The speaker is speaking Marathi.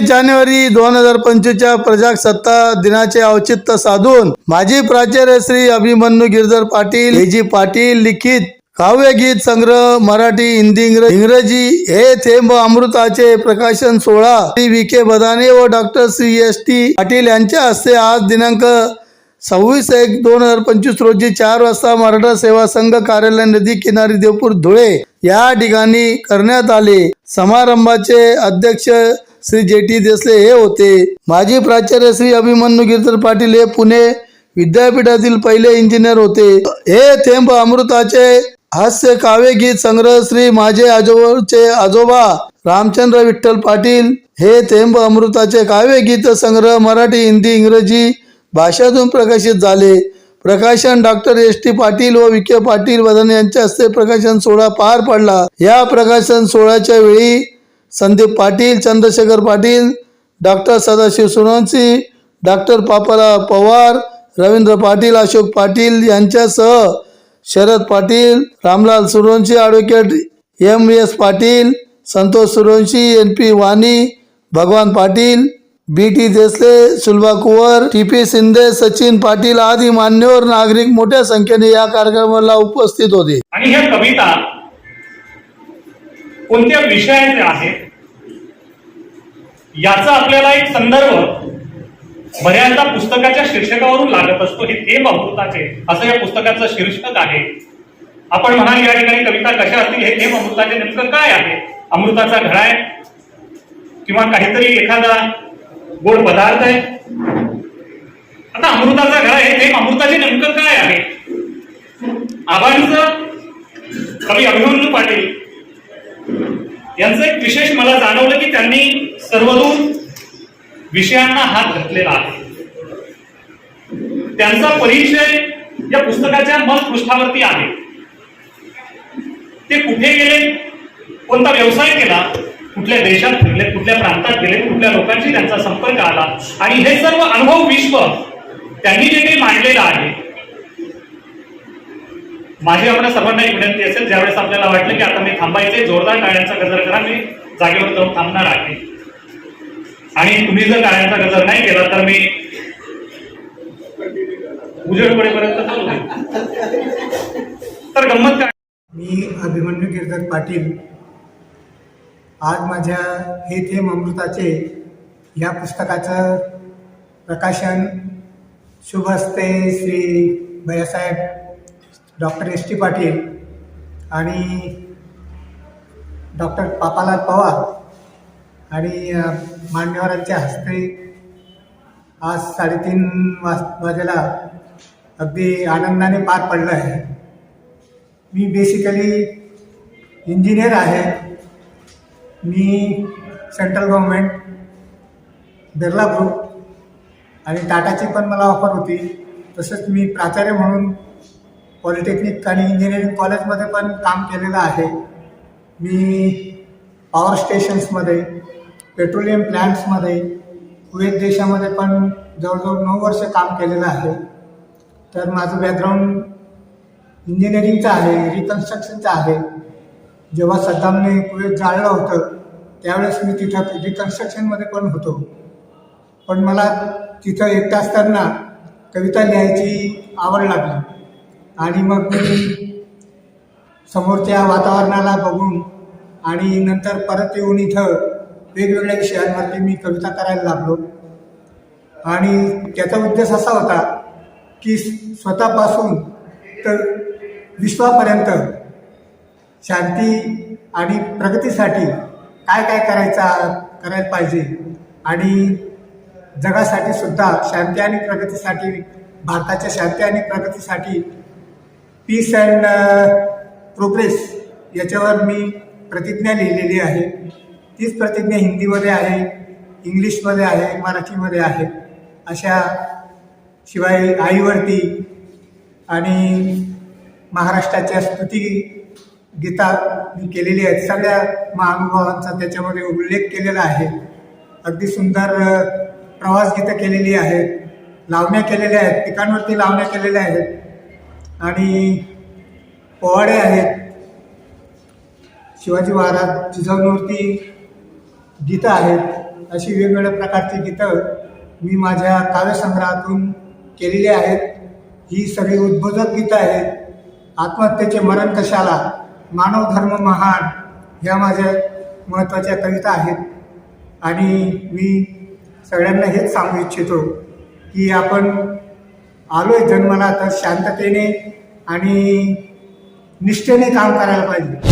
जानेवारी दोन हजार पंचवीसच्या प्रजासत्ताक दिनाचे औचित्य साधून माजी प्राचार्य श्री अभिमन्यू गिरधर पाटील हे पाटील लिखित काव्यगीत संग्रह मराठी हिंदी इंग्रजी हे थेंब अमृताचे प्रकाशन सोहळा श्री व्ही. के. बदाने व doctor Shri S. T. Patil यांच्या हस्ते आज दिनांक सव्वीस एक दोन हजार पंचवीस रोजी चार वाजता मराठा सेवा संघ कार्यालय नदी किनारी देवपूर धुळे या ठिकाणी करण्यात आले. समारंभाचे अध्यक्ष श्री जे टी देसले हे होते. माजी प्राचार्य श्री अभिमन्यू गिरधर पाटील हे पुणे विद्यापीठातील पहिले इंजिनियर होते. हे थेंब अमृताचे हास्य काव्य गीत संग्रह श्री माझे आजोबाचे आजोबा रामचंद्र विठ्ठल पाटील. हे थेंब अमृताचे काव्य गीत संग्रह मराठी हिंदी इंग्रजी भाषातून प्रकाशित झाले. प्रकाशन डॉक्टर एस. टी. पाटील व विखे पाटील वदन यांच्या हस्ते प्रकाशन सोहळा पार पडला. या प्रकाशन सोहळ्याच्या वेळी संदीप पाटील चंद्रशेखर पाटील डॉक्टर सदाशिव सोनवंशी डॉक्टर पापाला पवार रवींद्र पाटील अशोक पाटील यांच्यासह Sharad Patil Ramlal Survanshi advocate M S Patil Santosh Survanshi N P Wani Bhagwan Patil B T Desale Sulabha Kuwar T P Shinde Sachin Patil आदी मान्यवर नागरिक मोठ्या संख्येने या कार्यक्रमाला उपस्थित होते. आणि ह्या कविता कोणत्या विषयाचे आहेत याचा आपल्याला एक संदर्भ बऱ्याचदा पुस्तकाच्या शीर्षकावरून लागत असतो. हे थेंब अमृताचे असं या पुस्तकाचं शीर्षक आहे. आपण म्हणाल या ठिकाणी कविता कशा असतील? हे थेंब अमृताचे नेमकं काय आहे? अमृताचा घडा आहे? किंवा काहीतरी एखादा गोड पदार्थ आहे? आता अमृताचा घडा हे थेंब अमृताचे नेमकं काय आहे? आबांचं कवी अभिमन्यू पाटील यांचं एक विशेष मला जाणवलं की त्यांनी सर्वदूर विषयांना हात घातलेला आहे. त्यांचा परिचय या पुस्तकाच्या मल पृष्ठावरती आहे. ते कुठे गेले? कोणता व्यवसाय केला? कुठल्या देशात फिरले? कुठल्या प्रांतात गेले? कुठल्या लोकांशी त्यांचा संपर्क आला? आणि हे सर्व अनुभव विश्व त्यांनी जे काही मांडलेलं आहे माझी आपल्या सर्वांना एक विनंती असेल ज्यावेळेस आपल्याला वाटलं की आता मी थांबायचे जोरदार टाळ्यांचा गजर करा मी जागेवर जाऊन थांबणार आहे. आणि तुम्ही जर टाळ्यांचा गजर नाही केला तर मी उजेड पडेपर्यंत चालू तर गंमत काय? मी अभिमन्यू गिरधर पाटील. आज माझ्या हे ते अमृताचे या पुस्तकाचं प्रकाशन. शुभ हस्ते Shri Bhaiyasaheb doctor S T Patil आणि डॉक्टर पापालाल पवार आणि मान्यवरांच्या हस्ते आज साडेतीन वाज वाजेला अगदी आनंदाने पार पडलं आहे मी बेसिकली इंजिनियर आहे. मी सेंट्रल गव्हर्मेंट बिर्ला ग्रुप आणि टाटाची पण मला ऑफर होती. तसंच मी प्राचार्य म्हणून पॉलिटेक्निक आणि इंजिनिअरिंग कॉलेजमध्ये पण काम केलेलं आहे. मी पॉवर स्टेशन्समध्ये पेट्रोलियम प्लॅन्ट्समध्ये कुवेत देशामध्ये पण जवळजवळ नऊ वर्ष काम केलेलं आहे. तर माझं बॅकग्राऊंड इंजिनिअरिंगचं आहे रिकन्स्ट्रक्शनचं आहे. जेव्हा सद्दामने कुवेत जाळलं होतं त्यावेळेस मी तिथं रिकन्स्ट्रक्शनमध्ये पण होतो. पण मला तिथं एकटा असताना कविता लिहायची आवड लागली. आणि मग मी समोरच्या वातावरणाला बघून आणि नंतर परत येऊन इथं वेगवेगळ्या विषयांवरती मी कविता करायला लागलो. आणि त्याचा उद्देश असा होता की स्वतःपासून तर विश्वापर्यंत शांती आणि प्रगतीसाठी काय काय करायचा करायला पाहिजे आणि जगासाठी सुद्धा शांती आणि प्रगतीसाठी भारताच्या शांती आणि प्रगतीसाठी पीस अँड प्रोग्रेस याच्यावर मी प्रतिज्ञा लिहिलेली आहे. तीच प्रतिज्ञा हिंदीमध्ये आहे इंग्लिशमध्ये आहे मराठीमध्ये आहे. अशा शिवाय आईवरती आणि महाराष्ट्राच्या स्तुती गीता मी केलेली आहेत. सगळ्या महानुभावांचा त्याच्यामध्ये उल्लेख केलेला आहे. अगदी सुंदर प्रवासगीतं प्रवास गीतं केलेली आहेत. लावण्या केलेल्या आहेत. पिकांवरती लावण्या केलेल्या आहेत. आणि पोवाडे आहेत. शिवाजी महाराज जिजाऊंवरती गीतं आहेत. अशी वेगवेगळ्या प्रकारची गीतं मी माझ्या काव्यसंग्रहातून केलेली आहेत. ही सगळी उद्बोधक गीतं आहेत. आत्महत्येचे मरण कशाला? मानव धर्म महान ह्या माझ्या महत्त्वाच्या कविता आहेत. आणि मी सगळ्यांना हेच सांगू इच्छितो की आपण आलोय जन्माला तर शांततेने आणि निष्ठेने काम करायला पाहिजे.